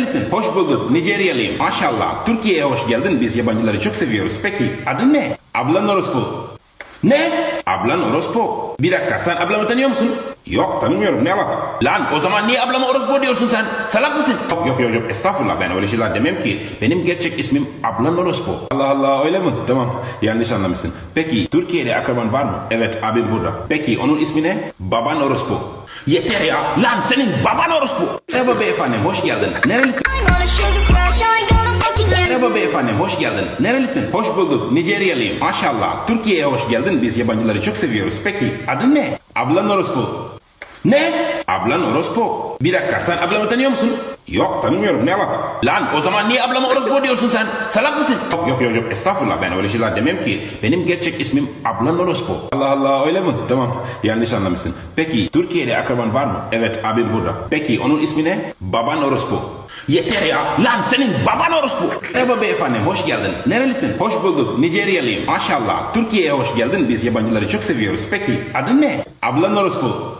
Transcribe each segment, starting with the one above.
Nerelisin? Hoş bulduk. Nijeryalıyım. Maşallah. Türkiye'ye hoş geldin. Biz yabancıları çok seviyoruz. Peki adın ne? Ablan orospu. Ne? Ablan orospu. Bir dakika sen ablamı tanıyor musun? Yok tanımıyorum ne alaka? Lan o zaman niye ablama orospu diyorsun sen? Salak mısın? Yok yok yok yok estağfurullah ben öyle şeyler demem ki. Benim gerçek ismim ablan orospu. Allah Allah öyle mi? Tamam yanlış anlamışsın. Peki Türkiye'de akraban var mı? Evet abim burada. Peki onun ismi ne? Baban orospu. Yeter ya lan senin baban orospu. Merhaba beyefendi hoş geldin. Nerelisin? Merhaba beyefendi, hoş geldin. Nerelisin? Hoş bulduk, Nijeryalıyım. Maşallah, Türkiye'ye hoş geldin. Biz yabancıları çok seviyoruz. Peki, adın ne? Ablan orospu. Ne? Ablan orospu. Bir dakika, sen ablamı tanıyor musun? Yok, tanımıyorum. Ne alaka? Lan o zaman niye ablama orospu diyorsun sen? Salak mısın? Yok yok yok, yok. estağfurullah ben öyle şeyler demem ki. Benim gerçek ismim ablan orospu. Allah Allah, öyle mi? Tamam, yanlış anlamışsın. Peki, Türkiye'de akraban var mı? Evet, abim burada. Peki, onun ismi ne? Baban orospu. Yeter ya lan senin baban orospu. Merhaba beyefendi hoş geldin. Nerelisin? Hoş bulduk Nijeryalıyım. Maşallah Türkiye'ye hoş geldin. Biz yabancıları çok seviyoruz. Peki adın ne? Ablan orospu.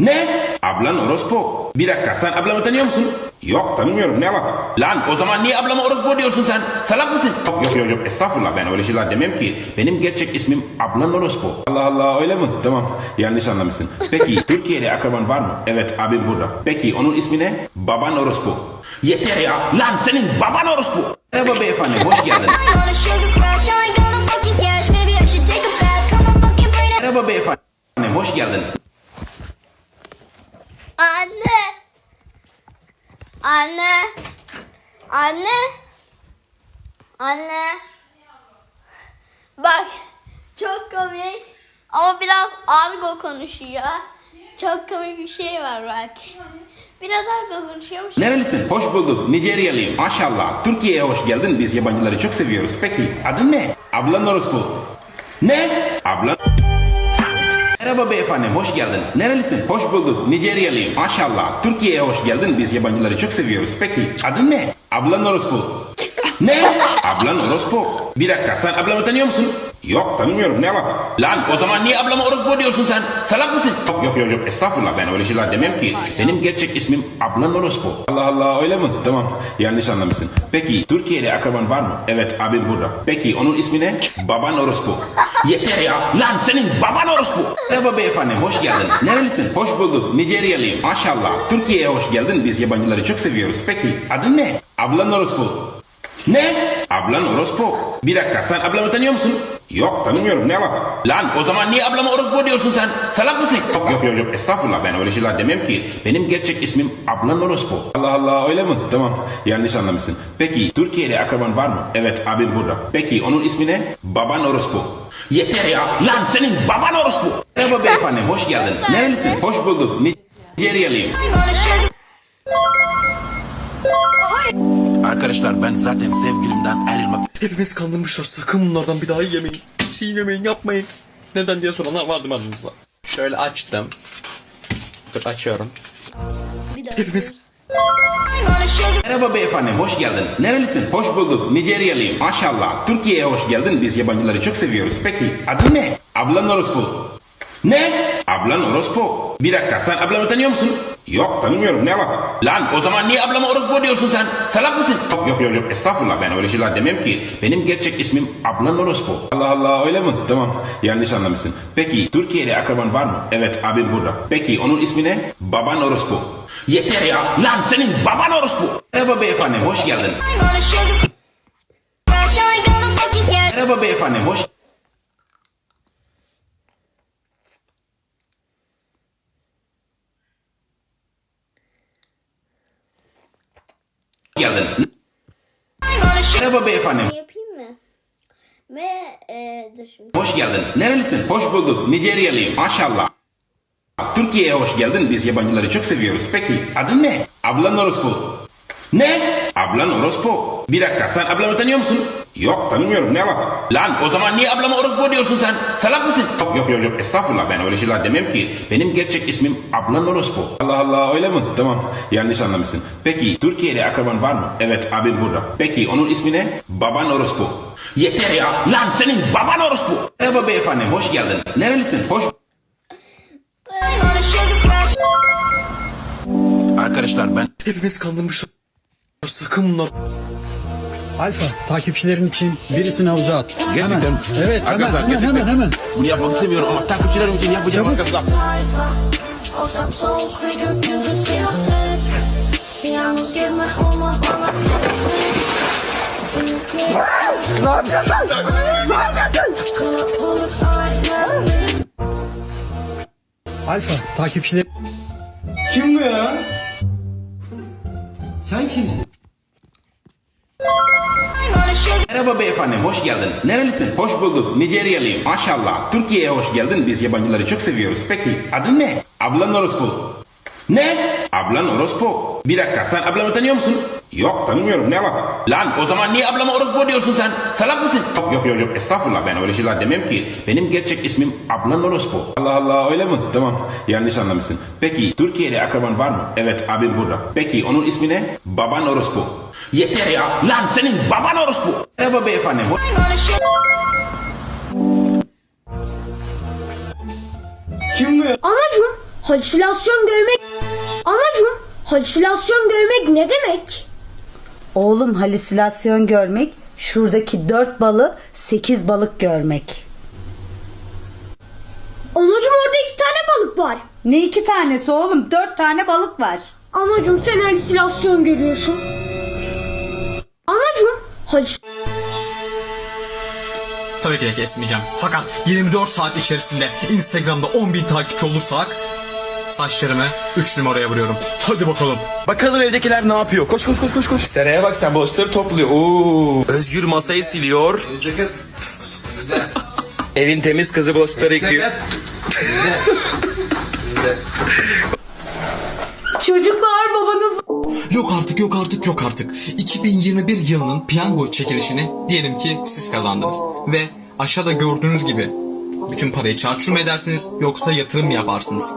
Ne? Ablan orospu. Bir dakika sen ablamı tanıyor musun? Yok tanımıyorum ne alaka? Lan o zaman niye ablama orospu diyorsun sen? Salak mısın? Yok yok yok yok estağfurullah ben öyle şeyler demem ki. Benim gerçek ismim ablan orospu. Allah Allah öyle mi? Tamam yanlış anlamışsın. Peki Türkiye'de akraban var mı? Evet abim burada. Peki onun ismi ne? Baban orospu. Yeter ya lan senin baban orospu. Merhaba beyefendi hoş geldin. Merhaba beyefendi hoş geldin. Anne. Anne. Anne. Anne. Bak çok komik ama biraz argo konuşuyor. Çok komik bir şey var bak. Biraz argo konuşuyormuş. Nerelisin? Hoş bulduk. Nijeryalıyım. Maşallah. Türkiye'ye hoş geldin. Biz yabancıları çok seviyoruz. Peki adın ne? Ablan orospu. Ne? Ablan... Merhaba beyefendi, hoş geldin. Nerelisin? Hoş bulduk. Nijeryalıyım. Maşallah. Türkiye'ye hoş geldin. Biz yabancıları çok seviyoruz. Peki adın ne? Ablan orospu. Ne? Ablan orospu. Bir dakika sen ablamı tanıyor musun? Yok tanımıyorum ne alaka? Lan o zaman niye ablama orospu diyorsun sen? Salak mısın? Yok yok yok yok estağfurullah ben öyle şeyler demem ki. Benim gerçek ismim ablan orospu. Allah Allah öyle mi? Tamam yanlış anlamışsın. Peki Türkiye'de akraban var mı? Evet abim burada. Peki onun ismi ne? Baban orospu. Yeter ya lan senin baban orospu. Merhaba beyefendi hoş geldin. Nerelisin? Hoş bulduk Nijeryalıyım. Maşallah Türkiye'ye hoş geldin. Biz yabancıları çok seviyoruz. Peki adın ne? Ablan orospu. Ne? Ablan orospu. Bir dakika sen ablamı tanıyor musun? Yok tanımıyorum ne alaka? Lan o zaman niye ablama orospu diyorsun sen? Salak mısın? Yok yok yok yok estağfurullah ben öyle şeyler demem ki. Benim gerçek ismim ablan orospu. Allah Allah öyle mi? Tamam yanlış anlamışsın. Peki Türkiye'de akraban var mı? Evet abim burada. Peki onun ismi ne? Baban orospu. Yeter ya lan senin baban orospu. Merhaba beyefendi hoş geldin. Nerelisin? Hoş bulduk. Nijeryalıyım. Arkadaşlar ben zaten sevgilimden ayrılmak Hepimiz kandırmışlar. Sakın bunlardan bir daha yemeyin. Çiğnemeyin, yapmayın. Neden diye soranlar vardı aranızda. Şöyle açtım. Dur açıyorum. Bir daha. Hepimiz Merhaba beyefendi, hoş geldin. Nerelisin? Hoş bulduk. Nijeryalıyım. Maşallah. Türkiye'ye hoş geldin. Biz yabancıları çok seviyoruz. Peki adın ne? Ablan orospu. Ne? Ablan orospu. Bir dakika sen ablamı tanıyor musun? Yok tanımıyorum ne alaka? Lan o zaman niye ablama orospu diyorsun sen? Salak mısın? Yok yok yok yok estağfurullah ben öyle şeyler demem ki. Benim gerçek ismim ablan orospu. Allah Allah öyle mi? Tamam yanlış anlamışsın. Peki Türkiye'de akraban var mı? Evet abim burada. Peki onun ismi ne? Baban orospu. Yeter ya lan senin baban orospu. Merhaba beyefendi hoş geldin. Merhaba beyefendi hoş geldin. Sugar Merhaba beyefendi. Yapayım mı? Ve e, dur şimdi. Hoş geldin. Nerelisin? Hoş bulduk. Nijeryalıyım. Maşallah. Türkiye'ye hoş geldin. Biz yabancıları çok seviyoruz. Peki adın ne? Ablan orospu. Ne? Ablan orospu. Bir dakika sen ablamı tanıyor musun? Yok tanımıyorum ne alaka? Lan o zaman niye ablama orospu diyorsun sen? Salak mısın? Yok yok yok yok estağfurullah ben öyle şeyler demem ki. Benim gerçek ismim ablan orospu. Allah Allah öyle mi? Tamam yanlış anlamışsın. Peki Türkiye'de akraban var mı? Evet abim burada. Peki onun ismi ne? Baban orospu. Yeter ya lan senin baban orospu. Merhaba beyefendi hoş geldin. Nerelisin? Hoş. Arkadaşlar ben hepimiz kandırmışlar. Sakın bunlar... Alfa takipçilerin için birisini havuza at. Gerçekten. Hemen. Evet hemen Arkadaşlar, hemen, gerçekten. hemen hemen. Bunu yapmak istemiyorum ama takipçilerim için yapacağım arkadaşlar. Ortam soğuk ve gökyüzü siyahlı Yalnız gezmek olmaz bana Kalabalık aile Alfa takipçiler... Kim bu ya? Sen kimsin? Merhaba beyefendi, hoş geldin. Nerelisin? Hoş bulduk. Nijeryalıyım. Maşallah. Türkiye'ye hoş geldin. Biz yabancıları çok seviyoruz. Peki, adın ne? Ablan orospu. Ne? Ablan orospu. Bir dakika, sen ablamı tanıyor musun? Yok, tanımıyorum. Ne alaka? Lan o zaman niye ablama orospu diyorsun sen? Salak mısın? Yok yok yok, yok. estağfurullah ben öyle şeyler demem ki. Benim gerçek ismim Ablan orospu. Allah Allah öyle mi? Tamam, yanlış anlamışsın. Peki, Türkiye'de akraban var mı? Evet, abim burada. Peki, onun ismi ne? Baban orospu. Yeter ya. Lan senin baban orospu. Merhaba beyefendi. Kim bu ya? Anacığım halüsinasyon görmek Anacığım halüsinasyon görmek ne demek? Oğlum halüsinasyon görmek, şuradaki dört balı sekiz balık görmek. Anacığım orada iki tane balık var. Ne iki tanesi oğlum? Dört tane balık var. Anacığım sen halüsinasyon görüyorsun. Anacığım halüs Tabii ki de kesmeyeceğim. Fakat 24 saat içerisinde Instagram'da 10.000 takipçi olursak saçlarımı 3 numaraya vuruyorum. Hadi bakalım. Bakalım evdekiler ne yapıyor? Koş koş koş koş koş. Seraya bak sen bulaşıkları topluyor. Oo. Özgür masayı siliyor. Evin temiz kızı bulaşıkları yıkıyor. Babanız Yok artık yok artık yok artık. 2021 yılının piyango çekilişini diyelim ki siz kazandınız. Ve aşağıda gördüğünüz gibi bütün parayı çarçur mu edersiniz yoksa yatırım mı yaparsınız?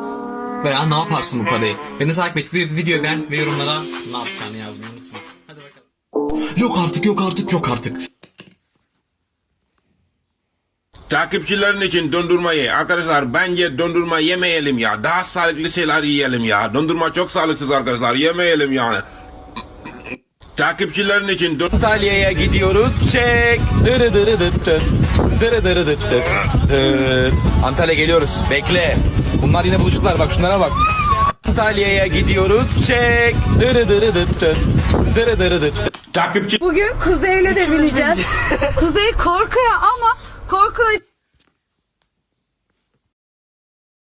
Veya ne yaparsın bu parayı? Beni takip et, vi- videoyu beğen ve yorumlara ne yapacağını yazmayı unutma. Hadi bakalım. Yok artık yok artık yok artık. Takipçilerin için dondurmayı arkadaşlar bence dondurma yemeyelim ya. Daha sağlıklı şeyler yiyelim ya. Dondurma çok sağlıksız arkadaşlar. Yemeyelim yani. Takipçilerin için don- Antalya'ya gidiyoruz. Çek. Dırı dırı dıt dıt. Dırı dırı dıt dıt. Dıt. Antalya geliyoruz. Bekle. Bunlar yine buluştular. Bak şunlara bak. Antalya'ya gidiyoruz. Çek. Dırı dırı dıt dıt. Dırı dırı dıt. takipçi Bugün Kuzey'le de bineceğiz. Kuzey korkuyor ama korku